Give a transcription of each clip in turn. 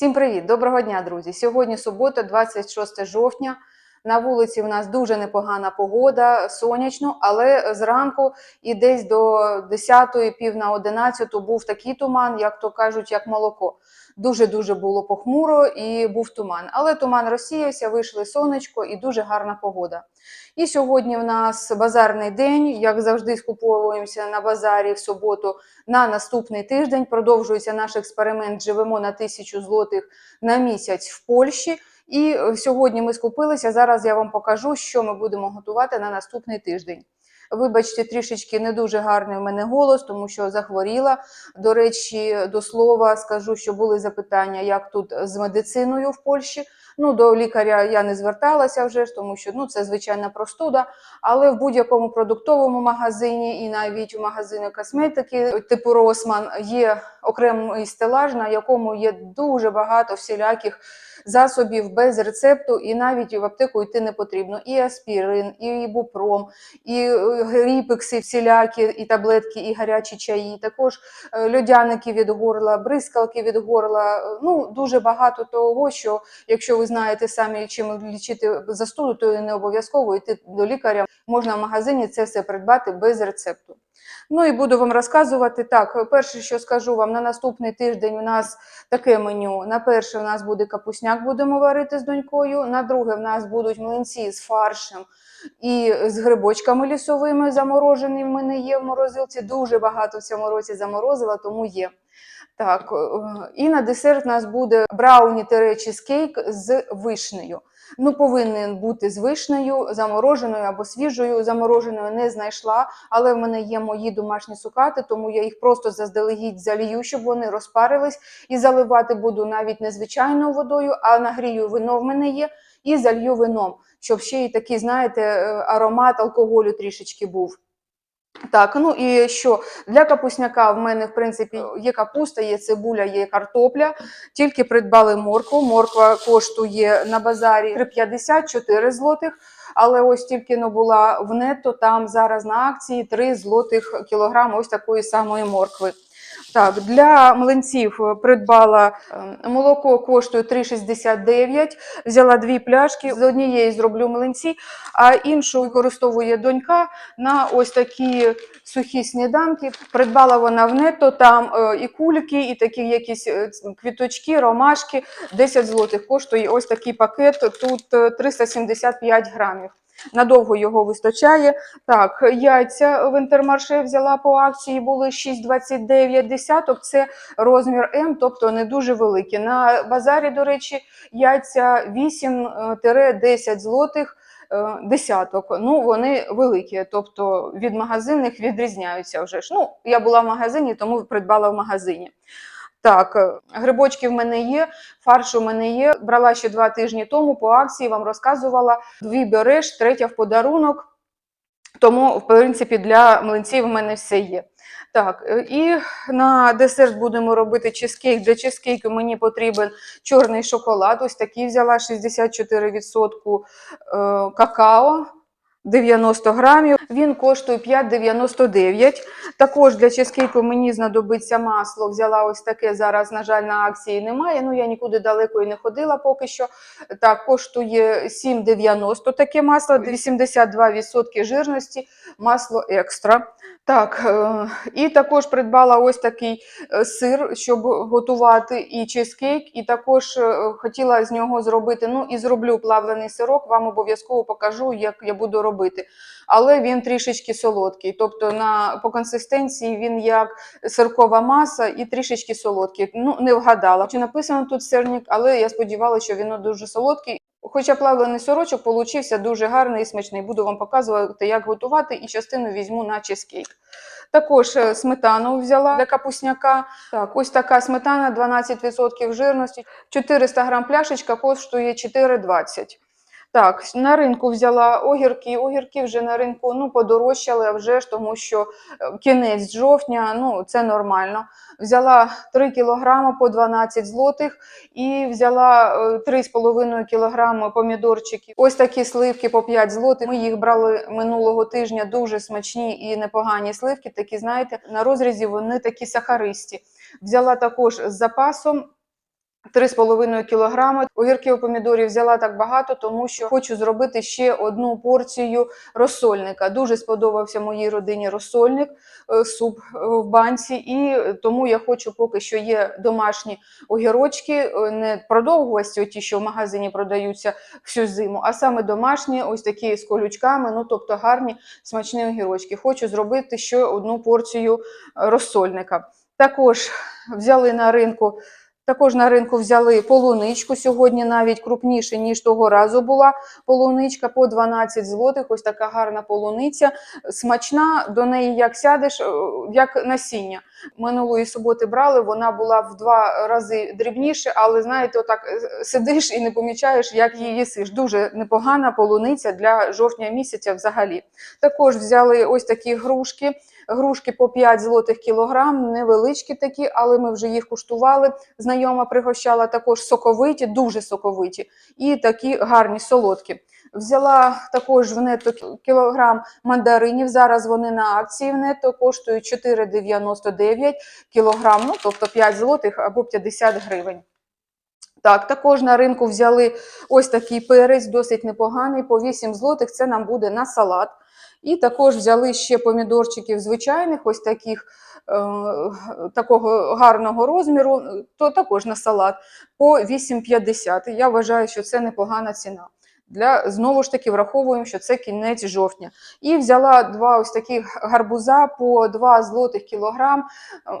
Всім привіт! Доброго дня, друзі! Сьогодні субота, 26 жовтня. На вулиці в нас дуже непогана погода, сонячно, але зранку і десь до 10 пів на 11 був такий туман, як то кажуть, як молоко. Дуже-дуже було похмуро і був туман. Але туман розсіявся, вийшли сонечко і дуже гарна погода. І сьогодні в нас базарний день, як завжди, скуповуємося на базарі в суботу на наступний тиждень. Продовжується наш експеримент. Живемо на тисячу злотих на місяць в Польщі. І е, сьогодні ми скупилися. Зараз я вам покажу, що ми будемо готувати на наступний тиждень. Вибачте, трішечки не дуже гарний в мене голос, тому що захворіла. До речі, до слова скажу, що були запитання, як тут з медициною в Польщі. Ну, до лікаря я не зверталася вже тому що ну, це звичайна простуда. Але в будь-якому продуктовому магазині і навіть в магазині косметики типу Росман є окремий стелаж, на якому є дуже багато всіляких засобів без рецепту, і навіть в аптеку йти не потрібно. І аспірин, і ібупром, і е, гріпекси всілякі, і таблетки, і гарячі чаї, також е, льодяники від горла, бризкалки від горла. е, Ну дуже багато того, що якщо ви знаєте самі, чим лічити застуду, то не обов'язково йти до лікаря. Можна в магазині це все придбати без рецепту. Ну і буду вам розказувати так. Перше, що скажу вам, на наступний тиждень у нас таке меню. На перше, у нас буде капусняк, будемо варити з донькою. На друге, в нас будуть млинці з фаршем і з грибочками лісовими замороженими. В мене є в морозилці. Дуже багато в цьому році заморозила, тому є. Так, е, і на десерт у нас буде брауні чизкейк з вишнею. Ну, повинен бути з вишнею, замороженою або свіжою. Замороженою не знайшла, але в мене є мої домашні сукати, тому я їх просто заздалегідь залію, щоб вони розпарились. І заливати буду навіть не звичайною водою, а нагрію вино в мене є, і залью вином, щоб ще й такий, знаєте, е, аромат алкоголю трішечки був. Так, ну і що для капусняка в мене в принципі є капуста, є цибуля, є картопля. Тільки придбали моркву. Морква коштує на базарі 3,50 4 злотих. Але ось тільки ну, була в нетто, там зараз на акції 3 злотих кілограм ось такої самої моркви. Так, для млинців е, придбала е, молоко коштує 3,69. Взяла дві пляшки. З однієї зроблю млинці, а іншу використовує донька на ось такі сухі сніданки. Придбала вона в нетто, там е, і кульки, і такі якісь квіточки, ромашки. 10 злотих коштує ось такий пакет. Тут е, 375 грамів. Надовго його вистачає. Так, яйця в інтермарше взяла по акції, були 6,29 десяток. Це розмір М, тобто не дуже великі. На базарі, до речі, яйця 8-10 злотих. е, Десяток, ну вони великі, тобто від магазинних відрізняються вже ж. Ну, я була в магазині, тому придбала в магазині. Так, е, грибочки в мене є, фарш у мене є. Брала ще два тижні тому по акції, вам розказувала. Дві береш, третя в подарунок. Тому, в принципі, для млинців в мене все є. Так, е, і на десерт будемо робити чизкейк. Для чизкейку мені потрібен чорний шоколад. Ось такий взяла 64% е, какао. 90 грамів. Він коштує 5,99. Також для чизкейку мені знадобиться масло. Взяла ось таке. Зараз, на жаль, на акції немає. Ну я нікуди далеко і не ходила поки що. Так, коштує 7,90 таке масло, 82% жирності, масло екстра. Так, е, і також придбала ось такий е, сир, щоб готувати і чизкейк, і також е, хотіла з нього зробити. Ну і зроблю плавлений сирок. Вам обов'язково покажу, як я буду робити. Але він трішечки солодкий. Тобто на по консистенції він як сиркова маса і трішечки солодкий. Ну не вгадала. Чи написано тут сирник, але я сподівалася, що він дуже солодкий. Хоча плавлений сорочок получився дуже гарний і смачний. Буду вам показувати, як готувати, і частину візьму на чизкейк. Також е, сметану взяла для капусняка. Так, ось така сметана, 12% жирності. 400 грам пляшечка коштує 4,20. Так, на ринку взяла огірки. Огірки вже на ринку ну, подорожчали, вже ж тому що е, кінець жовтня, ну це нормально. Взяла 3 кілограми по 12 злотих і взяла е, 3,5 кілограми помідорчиків. Ось такі сливки по 5 злотих. Ми їх брали минулого тижня, дуже смачні і непогані сливки. Такі, знаєте, на розрізі вони такі сахаристі. Взяла також з запасом 3,5 кілограми. Огірків помідорів взяла так багато, тому що хочу зробити ще одну порцію розсольника. Дуже сподобався моїй родині розсольник, е, суп е, в банці, і тому я хочу, поки що є домашні огірочки, е, не продовгувасті, ті, що в магазині продаються всю зиму, а саме домашні, ось такі з колючками, ну тобто гарні смачні огірочки. Хочу зробити ще одну порцію розсольника. Також взяли на ринку. Також на ринку взяли полуничку сьогодні, навіть крупніше, ніж того разу була полуничка по 12 злотих. Ось така гарна полуниця. Смачна, до неї як сядеш, е, як насіння. Минулої суботи брали, вона була в два рази дрібніше, але знаєте, отак е, сидиш і не помічаєш, як її їсиш. Дуже непогана полуниця для жовтня місяця взагалі. Також взяли ось такі грушки. Грушки по 5 злотих кілограм, невеличкі такі, але ми вже їх куштували. Знайома пригощала також соковиті, дуже соковиті і такі гарні солодкі. Взяла також в нето кілограм мандаринів. Зараз вони на акції в нето коштують 4,99 кілограм, ну тобто 5 злотих або 50 гривень. Так, також на ринку взяли ось такий перець, досить непоганий, по 8 злотих. Це нам буде на салат. І також взяли ще помідорчиків звичайних, ось таких е, такого гарного розміру, то також на салат по 8,50. Я вважаю, що це непогана ціна. Для знову ж таки враховуємо, що це кінець жовтня. І взяла два ось таких гарбуза по 2 злотих кілограм.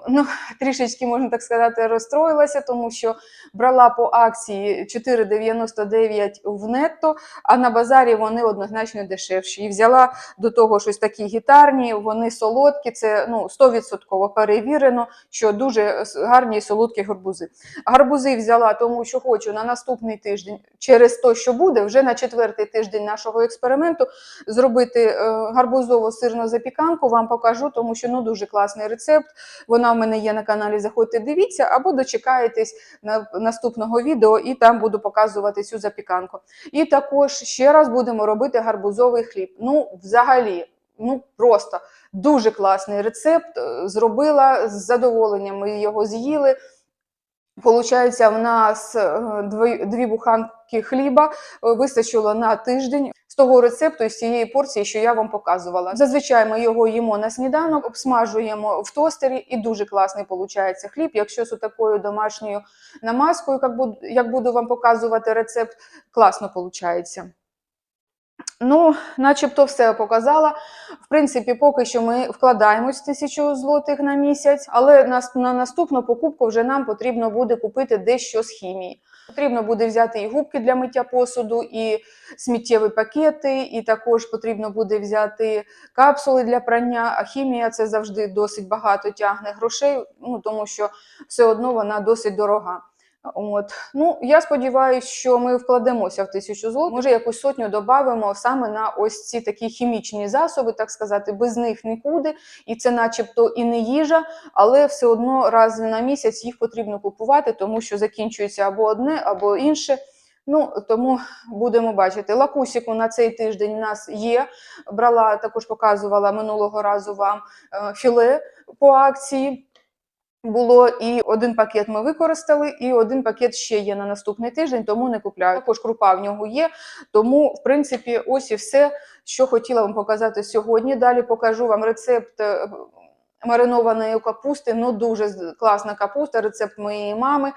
Ну, трішечки, можна так сказати, розстроїлася, тому що брала по акції 4,99 в нетто, а на базарі вони однозначно дешевші. І взяла до того щось такі гітарні, вони солодкі, це ну, 100% перевірено, що дуже гарні і солодкі гарбузи. Гарбузи взяла, тому що хочу на наступний тиждень, через те, що буде, вже на четвертий тиждень нашого експерименту зробити е, гарбузову сирну запіканку. Вам покажу, тому що ну дуже класний рецепт. Вона в мене є на каналі. Заходьте, дивіться, або дочекаєтесь на наступного відео, і там буду показувати цю запіканку. І також ще раз будемо робити гарбузовий хліб. Ну, взагалі. Ну просто дуже класний рецепт. е, Зробила з задоволенням. Ми його з'їли. Получається, в нас е, дві, буханки хліба е, вистачило на тиждень з того рецепту з цієї порції, що я вам показувала. Зазвичай ми його їмо на сніданок, обсмажуємо в тостері, і дуже класний получається хліб. Якщо з такою домашньою намазкою, як буду вам показувати рецепт, класно получається. Ну, начебто все показала. В принципі, поки що ми вкладаємось тисячу злотих на місяць, але на, на наступну покупку вже нам потрібно буде купити дещо з хімії. Потрібно буде взяти і губки для миття посуду, і сміттєві пакети, і також потрібно буде взяти капсули для прання. А хімія це завжди досить багато тягне грошей, ну тому що все одно вона досить дорога. От ну я сподіваюся, що ми вкладемося в тисячу злотих. Може, якусь сотню додамо саме на ось ці такі хімічні засоби, так сказати, без них нікуди, і це, начебто, і не їжа, але все одно раз на місяць їх потрібно купувати, тому що закінчується або одне, або інше. Ну тому будемо бачити. Лакусіку на цей тиждень у нас є. Брала також показувала минулого разу вам е, філе по акції. Було і один пакет ми використали, і один пакет ще є на наступний тиждень, тому не купляю. Також крупа в нього є. Тому, в принципі, ось і все, що хотіла вам показати сьогодні. Далі покажу вам рецепт е, маринованої капусти. Ну, дуже класна капуста, рецепт моєї мами.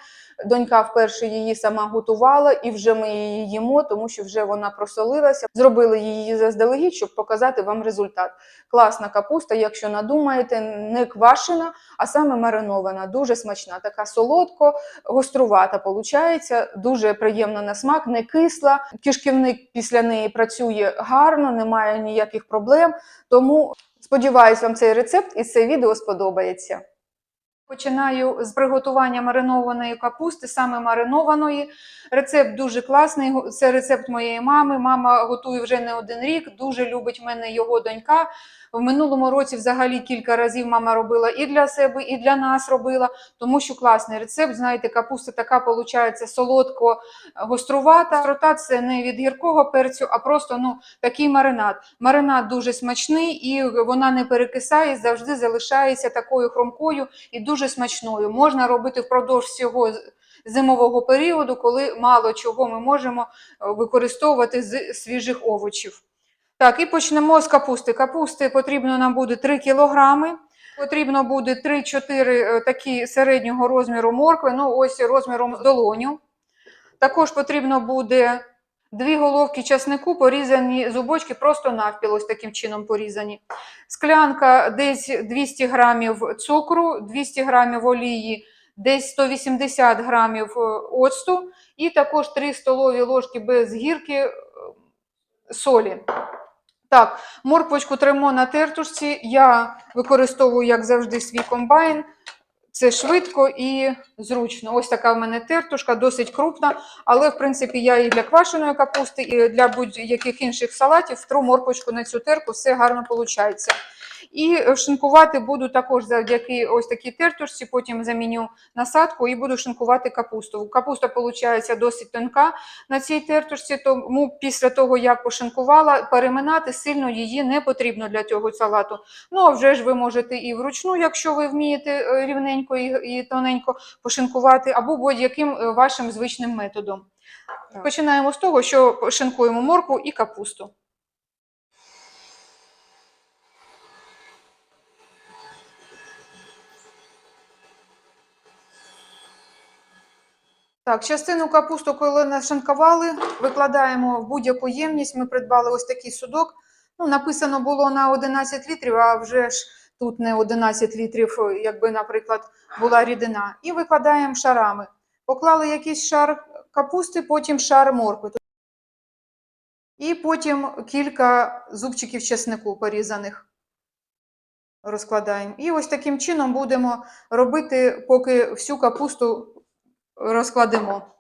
Донька вперше її сама готувала, і вже ми її їмо, тому що вже вона просолилася. Зробили її заздалегідь, щоб показати вам результат. Класна капуста, якщо надумаєте, не квашена, а саме маринована, дуже смачна, така солодко, гострувата получається, дуже приємна на смак, не кисла. Кишківник після неї працює гарно, немає ніяких проблем. Тому сподіваюсь, вам цей рецепт і це відео сподобається. Починаю з приготування маринованої капусти, саме маринованої. Рецепт дуже класний. Це рецепт моєї мами. Мама готує вже не один рік. Дуже любить в мене його донька. В минулому році взагалі кілька разів мама робила і для себе, і для нас робила, тому що класний рецепт. Знаєте, капуста така виходить солодко гострувата. Гострота це не від гіркого перцю, а просто ну такий маринад. Маринад дуже смачний і вона не перекисає, завжди залишається такою хромкою і дуже смачною. Можна робити впродовж всього зимового періоду, коли мало чого ми можемо е, використовувати з свіжих овочів. Так, і почнемо з капусти. Капусти потрібно нам буде 3 кілограми. Потрібно буде 3-4 е, такі середнього розміру моркви, ну ось розміром долоню. Також потрібно буде дві головки часнику, порізані зубочки, просто навпіл, ось таким чином порізані. Склянка десь 200 грамів цукру, 200 грамів олії, десь 180 грамів е, оцту і також 3 столові ложки без гірки е, солі. Так, морквочку тремо на тертушці. Я використовую, як завжди, свій комбайн. Це швидко і зручно. Ось така в мене тертушка, досить крупна, але в принципі я і для квашеної капусти, і для будь-яких інших салатів втру морквочку на цю терку, все гарно виходить. І е, шинкувати буду також завдяки ось такій тертушці, потім заміню насадку і буду шинкувати капусту. Капуста виходить досить тонка на цій тертушці, тому після того, як пошинкувала, переминати сильно її не потрібно для цього салату. Ну, а вже ж ви можете і вручну, якщо ви вмієте е, рівненько і, і тоненько пошинкувати, або будь-яким е, вашим звичним методом. Так. Починаємо з того, що шинкуємо моркву і капусту. Так, частину капусту, коли нашинкували, викладаємо в будь-яку ємність. Ми придбали ось такий судок. Ну, написано було на 11 літрів, а вже ж тут не 11 літрів, якби, наприклад, була рідина. І викладаємо шарами. Поклали якийсь шар капусти, потім шар моркви. І потім кілька зубчиків чеснику порізаних розкладаємо. І ось таким чином будемо робити, поки всю капусту розкладемо.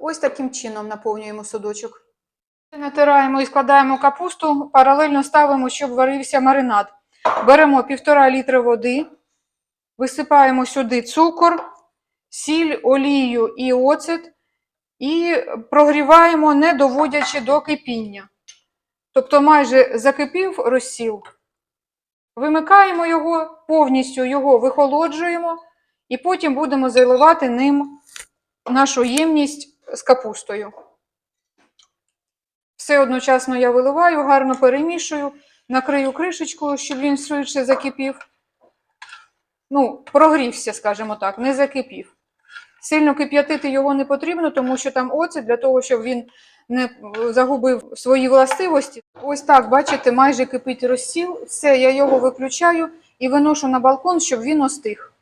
Ось таким чином наповнюємо судочок. Натираємо і складаємо капусту, паралельно ставимо, щоб варився маринад. Беремо 1,5 літра води, висипаємо сюди цукор, сіль, олію і оцет і прогріваємо, не доводячи до кипіння. Тобто майже закипів розсіл. Вимикаємо його, повністю його вихолоджуємо, і потім будемо заливати ним нашу ємність з капустою. Все одночасно я виливаю, гарно перемішую, накрию кришечкою, щоб він швидше закипів. Ну, прогрівся, скажімо так, не закипів. Сильно кип'ятити його не потрібно, тому що там оцет для того, щоб він не загубив свої властивості. Ось так, бачите, майже кипить розсіл. Все, я його виключаю і виношу на балкон, щоб він остиг.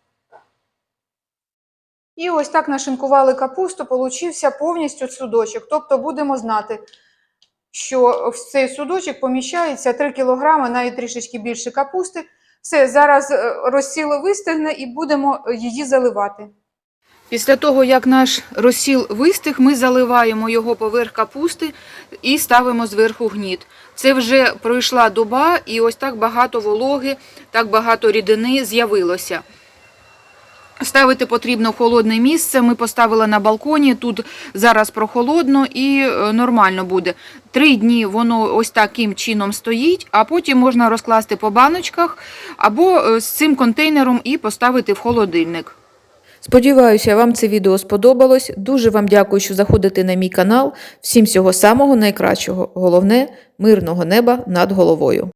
І ось так нашинкували капусту, получився повністю судочок. Тобто будемо знати, що в цей судочок поміщається 3 кг, навіть трішечки більше капусти. Все, зараз е, розсіл вистигне і будемо її заливати. Після того, як наш розсіл вистиг, ми заливаємо його поверх капусти і ставимо зверху гніт. Це вже пройшла доба, і ось так багато вологи, так багато рідини з'явилося. Ставити потрібно холодне місце. Ми поставили на балконі. Тут зараз прохолодно і е, нормально буде. Три дні воно ось таким чином стоїть, а потім можна розкласти по баночках або е, з цим контейнером і поставити в холодильник. Сподіваюся, вам це відео сподобалось. Дуже вам дякую, що заходите на мій канал. Всім всього самого найкращого. Головне мирного неба над головою.